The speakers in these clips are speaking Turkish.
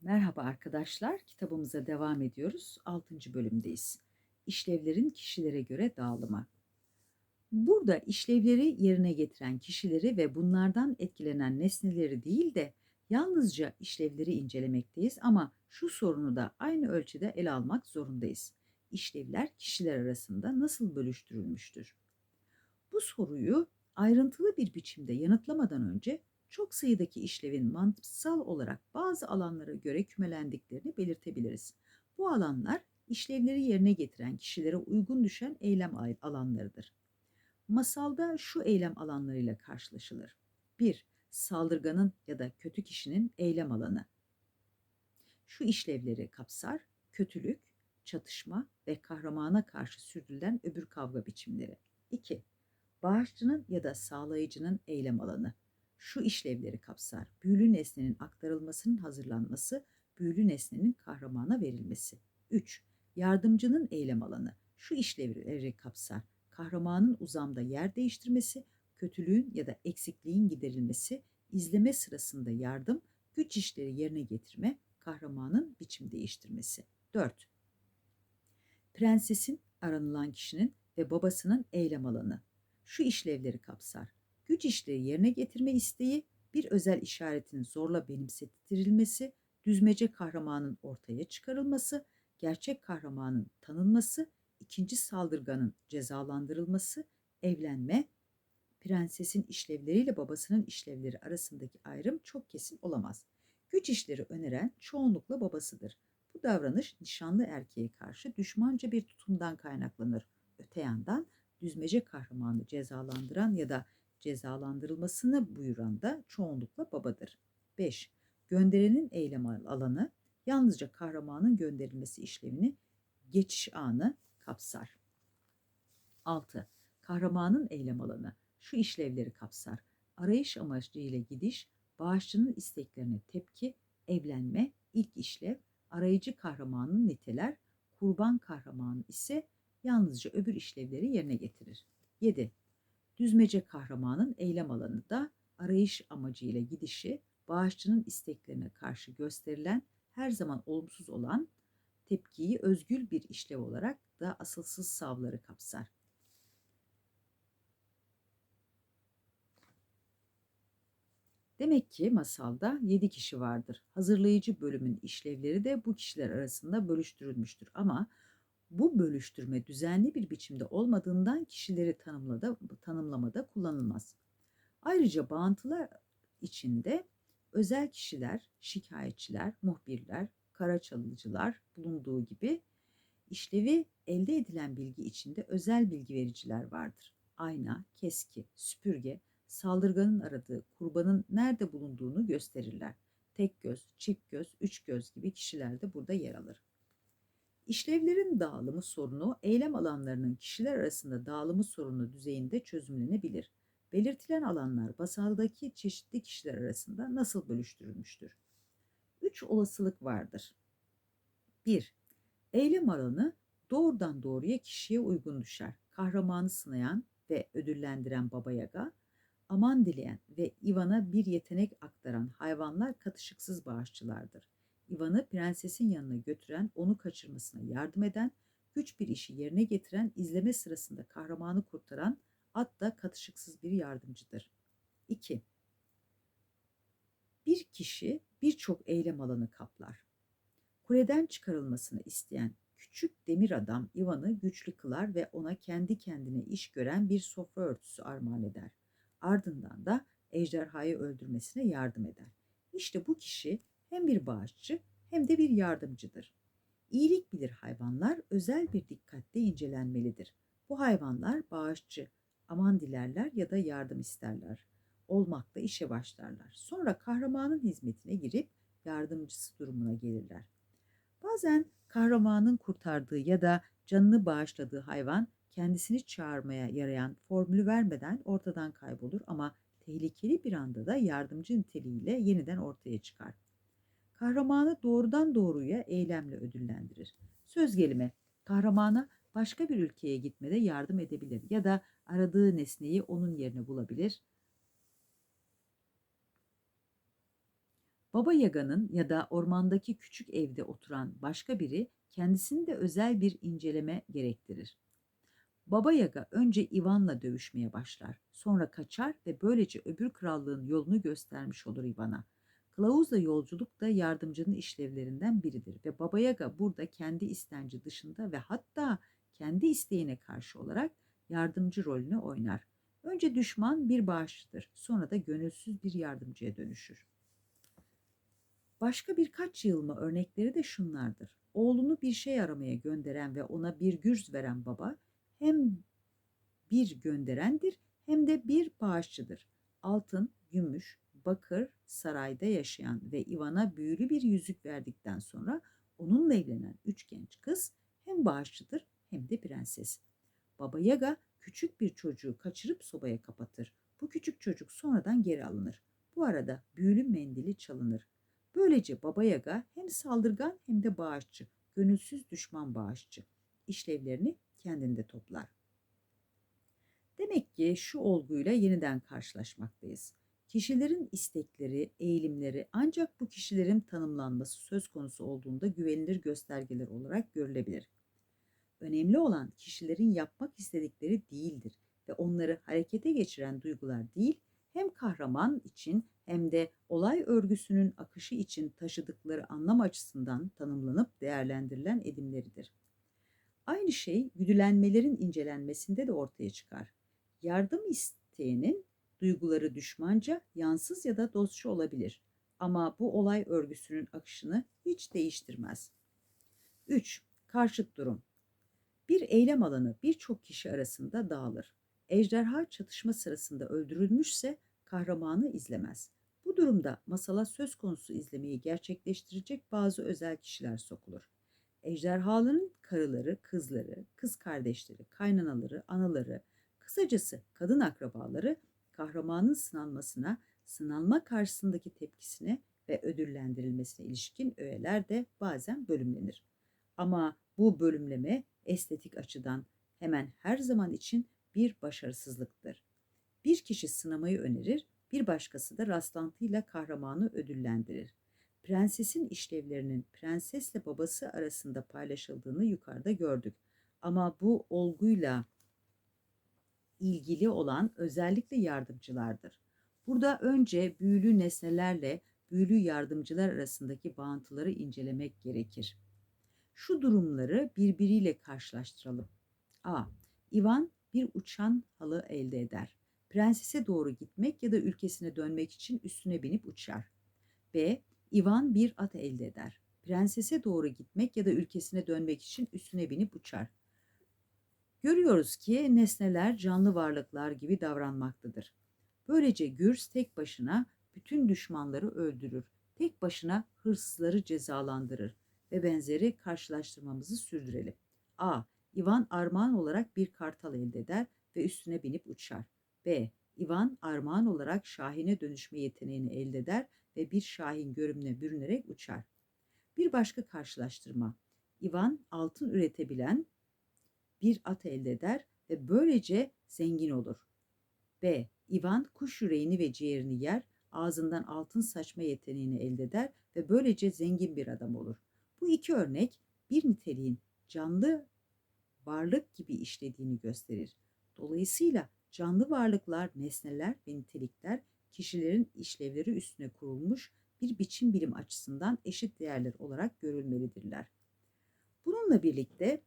Merhaba arkadaşlar, kitabımıza devam ediyoruz. 6. bölümdeyiz. İşlevlerin kişilere göre dağılımı. Burada işlevleri yerine getiren kişileri ve bunlardan etkilenen nesneleri değil de yalnızca işlevleri incelemekteyiz ama şu sorunu da aynı ölçüde ele almak zorundayız. İşlevler kişiler arasında nasıl bölüştürülmüştür? Bu soruyu ayrıntılı bir biçimde yanıtlamadan önce çok sayıdaki işlevin mantıksal olarak bazı alanlara göre kümelendiklerini belirtebiliriz. Bu alanlar işlevleri yerine getiren kişilere uygun düşen eylem alanlarıdır. Masalda şu eylem alanlarıyla karşılaşılır. 1. Saldırganın ya da kötü kişinin eylem alanı. Şu işlevleri kapsar, kötülük, çatışma ve kahramana karşı sürdürülen öbür kavga biçimleri. 2. Bağışçının ya da sağlayıcının eylem alanı şu işlevleri kapsar. Büyülü nesnenin aktarılmasının hazırlanması, büyülü nesnenin kahramana verilmesi. 3. Yardımcının eylem alanı. Şu işlevleri kapsar. Kahramanın uzamda yer değiştirmesi, kötülüğün ya da eksikliğin giderilmesi, izleme sırasında yardım, güç işleri yerine getirme, kahramanın biçim değiştirmesi. 4. Prensesin aranılan kişinin ve babasının eylem alanı. Şu işlevleri kapsar güç işleri yerine getirme isteği, bir özel işaretin zorla benimsettirilmesi, düzmece kahramanın ortaya çıkarılması, gerçek kahramanın tanınması, ikinci saldırganın cezalandırılması, evlenme, prensesin işlevleriyle babasının işlevleri arasındaki ayrım çok kesin olamaz. Güç işleri öneren çoğunlukla babasıdır. Bu davranış nişanlı erkeğe karşı düşmanca bir tutumdan kaynaklanır. Öte yandan düzmece kahramanı cezalandıran ya da cezalandırılmasını buyuran da çoğunlukla babadır. 5. Gönderenin eylem alanı yalnızca kahramanın gönderilmesi işlemini geçiş anı kapsar. 6. Kahramanın eylem alanı şu işlevleri kapsar. Arayış amacıyla gidiş, bağışçının isteklerine tepki, evlenme, ilk işlev, arayıcı kahramanın niteler, kurban kahramanı ise yalnızca öbür işlevleri yerine getirir. 7. Düzmece kahramanın eylem alanı da arayış amacıyla gidişi, bağışçının isteklerine karşı gösterilen her zaman olumsuz olan tepkiyi özgül bir işlev olarak da asılsız savları kapsar. Demek ki masalda 7 kişi vardır. Hazırlayıcı bölümün işlevleri de bu kişiler arasında bölüştürülmüştür. Ama bu bölüştürme düzenli bir biçimde olmadığından kişileri tanımlada, tanımlamada kullanılmaz. Ayrıca bağıntılar içinde özel kişiler, şikayetçiler, muhbirler, karaçalıcılar bulunduğu gibi işlevi elde edilen bilgi içinde özel bilgi vericiler vardır. Ayna, keski, süpürge, saldırganın aradığı kurbanın nerede bulunduğunu gösterirler. Tek göz, çift göz, üç göz gibi kişiler de burada yer alır. İşlevlerin dağılımı sorunu eylem alanlarının kişiler arasında dağılımı sorunu düzeyinde çözümlenebilir. Belirtilen alanlar basaldaki çeşitli kişiler arasında nasıl bölüştürülmüştür? Üç olasılık vardır. 1. Eylem alanı doğrudan doğruya kişiye uygun düşer. Kahramanı sınayan ve ödüllendiren Baba Yaga, aman dileyen ve Ivan'a bir yetenek aktaran hayvanlar katışıksız bağışçılardır. Ivan'ı prensesin yanına götüren, onu kaçırmasına yardım eden, güç bir işi yerine getiren, izleme sırasında kahramanı kurtaran at da katışıksız bir yardımcıdır. 2. Bir kişi birçok eylem alanı kaplar. Kuleden çıkarılmasını isteyen küçük demir adam Ivan'ı güçlü kılar ve ona kendi kendine iş gören bir sofra örtüsü armağan eder. Ardından da ejderhayı öldürmesine yardım eder. İşte bu kişi hem bir bağışçı hem de bir yardımcıdır. İyilik bilir hayvanlar özel bir dikkatle incelenmelidir. Bu hayvanlar bağışçı, aman dilerler ya da yardım isterler. Olmakla işe başlarlar. Sonra kahramanın hizmetine girip yardımcısı durumuna gelirler. Bazen kahramanın kurtardığı ya da canını bağışladığı hayvan kendisini çağırmaya yarayan formülü vermeden ortadan kaybolur ama tehlikeli bir anda da yardımcı niteliğiyle yeniden ortaya çıkar kahramanı doğrudan doğruya eylemle ödüllendirir. Söz gelimi kahramana başka bir ülkeye gitmede yardım edebilir ya da aradığı nesneyi onun yerine bulabilir. Baba Yaga'nın ya da ormandaki küçük evde oturan başka biri kendisini de özel bir inceleme gerektirir. Baba Yaga önce Ivan'la dövüşmeye başlar. Sonra kaçar ve böylece öbür krallığın yolunu göstermiş olur Ivan'a. Kılavuzla yolculuk da yardımcının işlevlerinden biridir ve Baba Yaga burada kendi istenci dışında ve hatta kendi isteğine karşı olarak yardımcı rolünü oynar. Önce düşman bir bağışçıdır, sonra da gönülsüz bir yardımcıya dönüşür. Başka birkaç yığılma örnekleri de şunlardır. Oğlunu bir şey aramaya gönderen ve ona bir gürz veren baba hem bir gönderendir hem de bir bağışçıdır. Altın, gümüş, bakır sarayda yaşayan ve Ivan'a büyülü bir yüzük verdikten sonra onunla evlenen üç genç kız hem bağışçıdır hem de prenses. Baba Yaga küçük bir çocuğu kaçırıp sobaya kapatır. Bu küçük çocuk sonradan geri alınır. Bu arada büyülü mendili çalınır. Böylece Baba Yaga hem saldırgan hem de bağışçı, gönülsüz düşman bağışçı. İşlevlerini kendinde toplar. Demek ki şu olguyla yeniden karşılaşmaktayız. Kişilerin istekleri, eğilimleri ancak bu kişilerin tanımlanması söz konusu olduğunda güvenilir göstergeler olarak görülebilir. Önemli olan kişilerin yapmak istedikleri değildir ve onları harekete geçiren duygular değil, hem kahraman için hem de olay örgüsünün akışı için taşıdıkları anlam açısından tanımlanıp değerlendirilen edimleridir. Aynı şey güdülenmelerin incelenmesinde de ortaya çıkar. Yardım isteyenin duyguları düşmanca, yansız ya da dostçu olabilir. Ama bu olay örgüsünün akışını hiç değiştirmez. 3. Karşıt durum. Bir eylem alanı birçok kişi arasında dağılır. Ejderha çatışma sırasında öldürülmüşse kahramanı izlemez. Bu durumda masala söz konusu izlemeyi gerçekleştirecek bazı özel kişiler sokulur. Ejderhaların karıları, kızları, kız kardeşleri, kaynanaları, anaları, kısacası kadın akrabaları kahramanın sınanmasına, sınanma karşısındaki tepkisine ve ödüllendirilmesine ilişkin öğeler de bazen bölümlenir. Ama bu bölümleme estetik açıdan hemen her zaman için bir başarısızlıktır. Bir kişi sınamayı önerir, bir başkası da rastlantıyla kahramanı ödüllendirir. Prensesin işlevlerinin prensesle babası arasında paylaşıldığını yukarıda gördük. Ama bu olguyla ilgili olan özellikle yardımcılardır. Burada önce büyülü nesnelerle büyülü yardımcılar arasındaki bağıntıları incelemek gerekir. Şu durumları birbiriyle karşılaştıralım. A. Ivan bir uçan halı elde eder. Prensese doğru gitmek ya da ülkesine dönmek için üstüne binip uçar. B. Ivan bir at elde eder. Prensese doğru gitmek ya da ülkesine dönmek için üstüne binip uçar. Görüyoruz ki nesneler canlı varlıklar gibi davranmaktadır. Böylece Gürs tek başına bütün düşmanları öldürür. Tek başına hırsızları cezalandırır ve benzeri karşılaştırmamızı sürdürelim. A. Ivan armağan olarak bir kartal elde eder ve üstüne binip uçar. B. Ivan armağan olarak şahine dönüşme yeteneğini elde eder ve bir şahin görünümüne bürünerek uçar. Bir başka karşılaştırma. Ivan altın üretebilen bir at elde eder ve böylece zengin olur. B. Ivan kuş yüreğini ve ciğerini yer, ağzından altın saçma yeteneğini elde eder ve böylece zengin bir adam olur. Bu iki örnek bir niteliğin canlı varlık gibi işlediğini gösterir. Dolayısıyla canlı varlıklar, nesneler ve nitelikler kişilerin işlevleri üstüne kurulmuş bir biçim bilim açısından eşit değerler olarak görülmelidirler. Bununla birlikte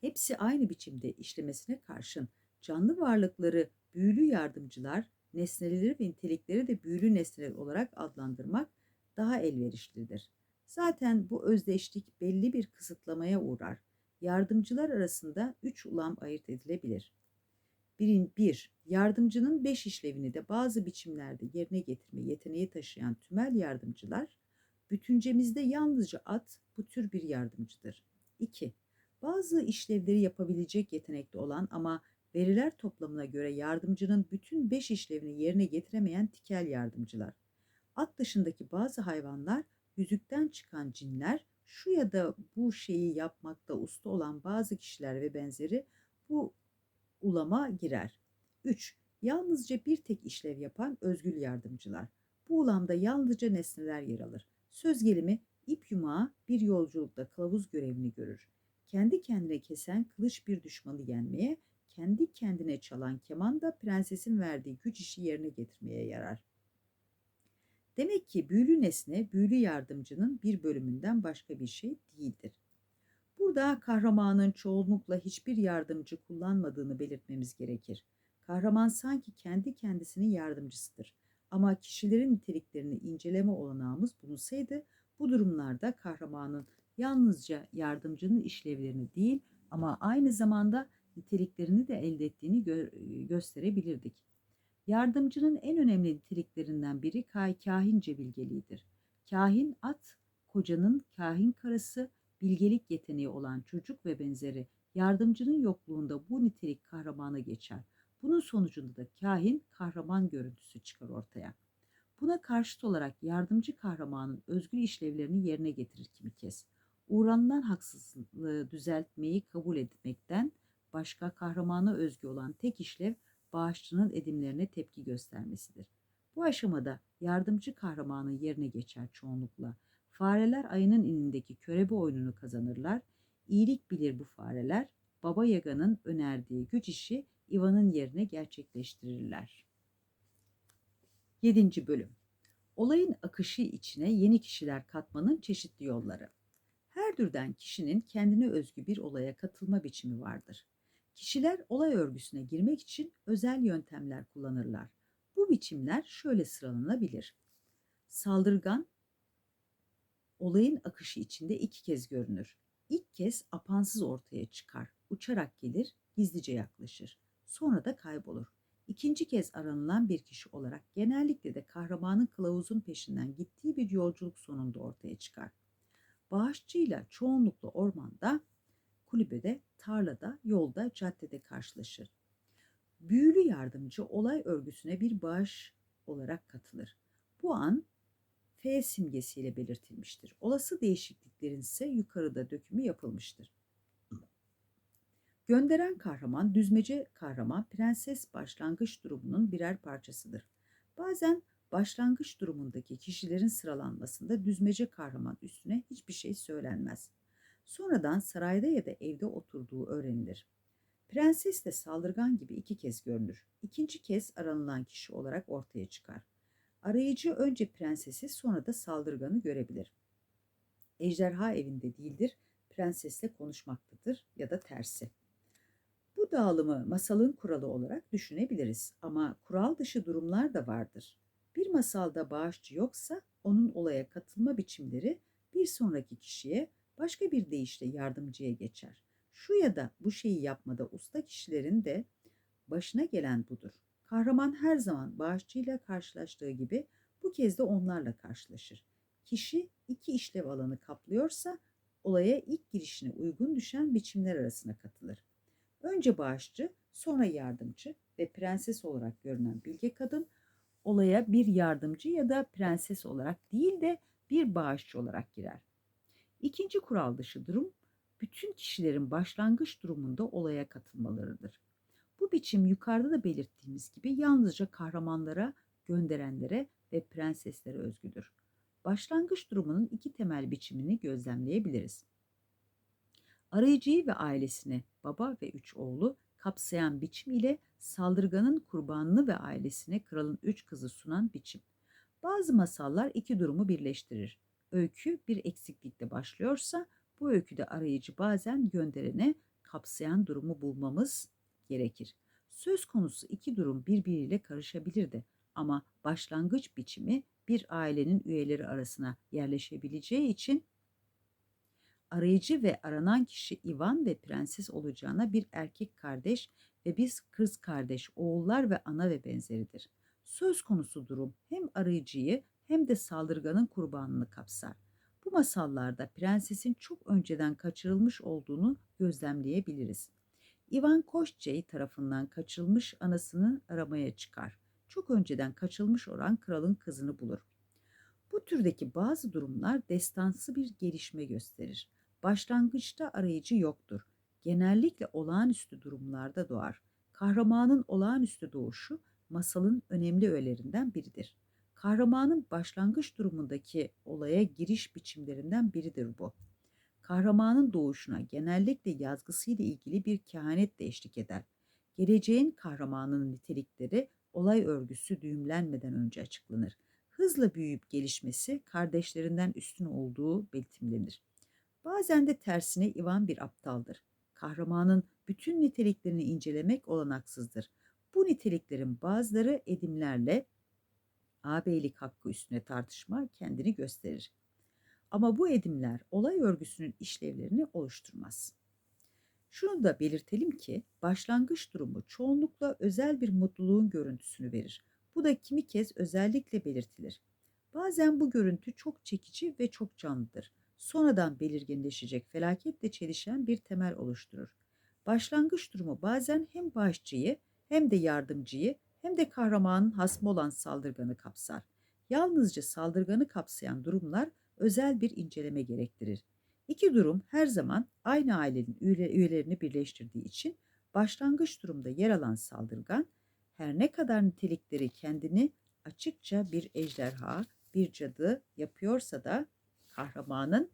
hepsi aynı biçimde işlemesine karşın canlı varlıkları büyülü yardımcılar, nesneleri ve nitelikleri de büyülü nesneler olarak adlandırmak daha elverişlidir. Zaten bu özdeşlik belli bir kısıtlamaya uğrar. Yardımcılar arasında üç ulam ayırt edilebilir. Birin, bir, yardımcının beş işlevini de bazı biçimlerde yerine getirme yeteneği taşıyan tümel yardımcılar, bütüncemizde yalnızca at bu tür bir yardımcıdır. 2. Bazı işlevleri yapabilecek yetenekte olan ama veriler toplamına göre yardımcının bütün beş işlevini yerine getiremeyen tikel yardımcılar. At dışındaki bazı hayvanlar, yüzükten çıkan cinler, şu ya da bu şeyi yapmakta usta olan bazı kişiler ve benzeri bu ulama girer. 3. Yalnızca bir tek işlev yapan özgül yardımcılar. Bu ulamda yalnızca nesneler yer alır. Söz gelimi ip yumağı bir yolculukta kılavuz görevini görür. Kendi kendine kesen kılıç bir düşmanı yenmeye, kendi kendine çalan keman da prensesin verdiği güç işi yerine getirmeye yarar. Demek ki büyülü nesne, büyülü yardımcının bir bölümünden başka bir şey değildir. Burada kahramanın çoğunlukla hiçbir yardımcı kullanmadığını belirtmemiz gerekir. Kahraman sanki kendi kendisinin yardımcısıdır. Ama kişilerin niteliklerini inceleme olanağımız bulunsaydı bu durumlarda kahramanın yalnızca yardımcının işlevlerini değil ama aynı zamanda niteliklerini de elde ettiğini gö- gösterebilirdik. Yardımcının en önemli niteliklerinden biri kah- kahince bilgeliğidir. Kahin at, kocanın kahin karısı, bilgelik yeteneği olan çocuk ve benzeri yardımcının yokluğunda bu nitelik kahramana geçer. Bunun sonucunda da kahin kahraman görüntüsü çıkar ortaya. Buna karşıt olarak yardımcı kahramanın özgür işlevlerini yerine getirir kimi kez. Uğranılan haksızlığı düzeltmeyi kabul etmekten başka kahramana özgü olan tek işlev bağışçının edimlerine tepki göstermesidir. Bu aşamada yardımcı kahramanın yerine geçer çoğunlukla. Fareler ayının inindeki körebe oyununu kazanırlar. İyilik bilir bu fareler. Baba Yaga'nın önerdiği güç işi Ivan'ın yerine gerçekleştirirler. 7. Bölüm Olayın akışı içine yeni kişiler katmanın çeşitli yolları. Her türden kişinin kendine özgü bir olaya katılma biçimi vardır. Kişiler olay örgüsüne girmek için özel yöntemler kullanırlar. Bu biçimler şöyle sıralanabilir. Saldırgan, olayın akışı içinde iki kez görünür. İlk kez apansız ortaya çıkar, uçarak gelir, gizlice yaklaşır. Sonra da kaybolur. İkinci kez aranılan bir kişi olarak genellikle de kahramanın kılavuzun peşinden gittiği bir yolculuk sonunda ortaya çıkar. Bağışçıyla çoğunlukla ormanda, kulübede, tarlada, yolda, caddede karşılaşır. Büyülü yardımcı olay örgüsüne bir bağış olarak katılır. Bu an F simgesiyle belirtilmiştir. Olası değişikliklerin ise yukarıda dökümü yapılmıştır. Gönderen kahraman, düzmece kahraman, prenses başlangıç durumunun birer parçasıdır. Bazen başlangıç durumundaki kişilerin sıralanmasında düzmece kahraman üstüne hiçbir şey söylenmez. Sonradan sarayda ya da evde oturduğu öğrenilir. Prenses de saldırgan gibi iki kez görünür. İkinci kez aranılan kişi olarak ortaya çıkar. Arayıcı önce prensesi sonra da saldırganı görebilir. Ejderha evinde değildir, prensesle konuşmaktadır ya da tersi. Bu dağılımı masalın kuralı olarak düşünebiliriz ama kural dışı durumlar da vardır. Bir masalda bağışçı yoksa onun olaya katılma biçimleri bir sonraki kişiye başka bir deyişle yardımcıya geçer. Şu ya da bu şeyi yapmada usta kişilerin de başına gelen budur. Kahraman her zaman bağışçıyla karşılaştığı gibi bu kez de onlarla karşılaşır. Kişi iki işlev alanı kaplıyorsa olaya ilk girişine uygun düşen biçimler arasına katılır. Önce bağışçı, sonra yardımcı ve prenses olarak görünen bilge kadın olaya bir yardımcı ya da prenses olarak değil de bir bağışçı olarak girer. İkinci kural dışı durum bütün kişilerin başlangıç durumunda olaya katılmalarıdır. Bu biçim yukarıda da belirttiğimiz gibi yalnızca kahramanlara, gönderenlere ve prenseslere özgüdür. Başlangıç durumunun iki temel biçimini gözlemleyebiliriz. Arayıcıyı ve ailesini, baba ve üç oğlu kapsayan biçim ile saldırganın kurbanını ve ailesine kralın üç kızı sunan biçim. Bazı masallar iki durumu birleştirir. Öykü bir eksiklikle başlıyorsa bu öyküde arayıcı bazen gönderene kapsayan durumu bulmamız gerekir. Söz konusu iki durum birbiriyle karışabilir de ama başlangıç biçimi bir ailenin üyeleri arasına yerleşebileceği için arayıcı ve aranan kişi Ivan ve prenses olacağına bir erkek kardeş ve bir kız kardeş, oğullar ve ana ve benzeridir. Söz konusu durum hem arayıcıyı hem de saldırganın kurbanını kapsar. Bu masallarda prensesin çok önceden kaçırılmış olduğunu gözlemleyebiliriz. Ivan Koşçey tarafından kaçırılmış anasını aramaya çıkar. Çok önceden kaçırılmış olan kralın kızını bulur. Bu türdeki bazı durumlar destansı bir gelişme gösterir. Başlangıçta arayıcı yoktur. Genellikle olağanüstü durumlarda doğar. Kahramanın olağanüstü doğuşu masalın önemli öğelerinden biridir. Kahramanın başlangıç durumundaki olaya giriş biçimlerinden biridir bu. Kahramanın doğuşuna genellikle yazgısıyla ilgili bir kehanet de eşlik eder. Geleceğin kahramanının nitelikleri olay örgüsü düğümlenmeden önce açıklanır. Hızla büyüyüp gelişmesi kardeşlerinden üstün olduğu belirtimlenir. Bazen de tersine Ivan bir aptaldır. Kahramanın bütün niteliklerini incelemek olanaksızdır. Bu niteliklerin bazıları edimlerle ağabeylik hakkı üstüne tartışma kendini gösterir. Ama bu edimler olay örgüsünün işlevlerini oluşturmaz. Şunu da belirtelim ki başlangıç durumu çoğunlukla özel bir mutluluğun görüntüsünü verir. Bu da kimi kez özellikle belirtilir. Bazen bu görüntü çok çekici ve çok canlıdır. Sonradan belirginleşecek felaketle çelişen bir temel oluşturur. Başlangıç durumu bazen hem başçıyı hem de yardımcıyı hem de kahramanın hasmı olan saldırganı kapsar. Yalnızca saldırganı kapsayan durumlar özel bir inceleme gerektirir. İki durum her zaman aynı ailenin üyelerini birleştirdiği için başlangıç durumda yer alan saldırgan her ne kadar nitelikleri kendini açıkça bir ejderha, bir cadı yapıyorsa da kahramanın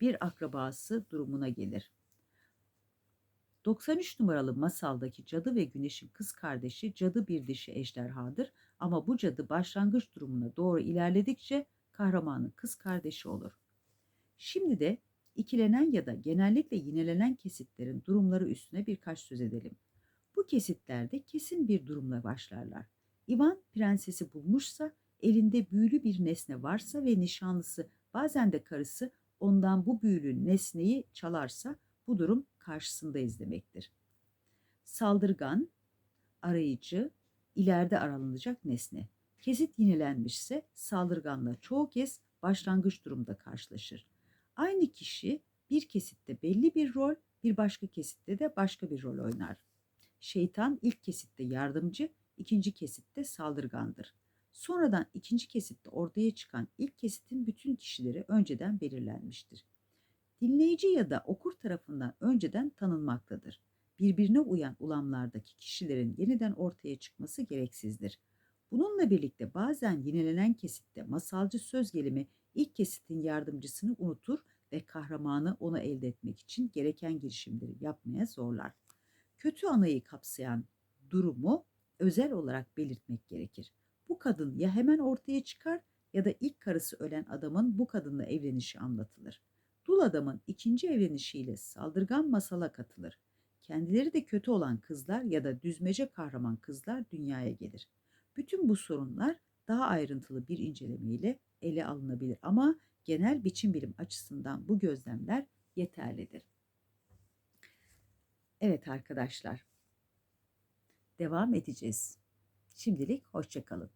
bir akrabası durumuna gelir. 93 numaralı masaldaki cadı ve güneşin kız kardeşi cadı bir dişi ejderhadır ama bu cadı başlangıç durumuna doğru ilerledikçe kahramanın kız kardeşi olur. Şimdi de ikilenen ya da genellikle yinelenen kesitlerin durumları üstüne birkaç söz edelim. Bu kesitlerde kesin bir durumla başlarlar. Ivan prensesi bulmuşsa, elinde büyülü bir nesne varsa ve nişanlısı bazen de karısı ondan bu büyülü nesneyi çalarsa bu durum karşısındayız demektir. Saldırgan, arayıcı, ileride aranılacak nesne. Kesit yenilenmişse saldırganla çoğu kez başlangıç durumda karşılaşır. Aynı kişi bir kesitte belli bir rol, bir başka kesitte de başka bir rol oynar. Şeytan ilk kesitte yardımcı, ikinci kesitte saldırgandır. Sonradan ikinci kesitte ortaya çıkan ilk kesitin bütün kişileri önceden belirlenmiştir. Dinleyici ya da okur tarafından önceden tanınmaktadır. Birbirine uyan ulamlardaki kişilerin yeniden ortaya çıkması gereksizdir. Bununla birlikte bazen yinelenen kesitte masalcı söz gelimi ilk kesitin yardımcısını unutur ve kahramanı onu elde etmek için gereken girişimleri yapmaya zorlar. Kötü anayı kapsayan durumu özel olarak belirtmek gerekir. Bu kadın ya hemen ortaya çıkar ya da ilk karısı ölen adamın bu kadınla evlenişi anlatılır. Dul adamın ikinci evlenişiyle saldırgan masala katılır. Kendileri de kötü olan kızlar ya da düzmece kahraman kızlar dünyaya gelir. Bütün bu sorunlar daha ayrıntılı bir incelemeyle ele alınabilir ama genel biçim bilim açısından bu gözlemler yeterlidir. Evet arkadaşlar. Devam edeceğiz. Şimdilik hoşçakalın.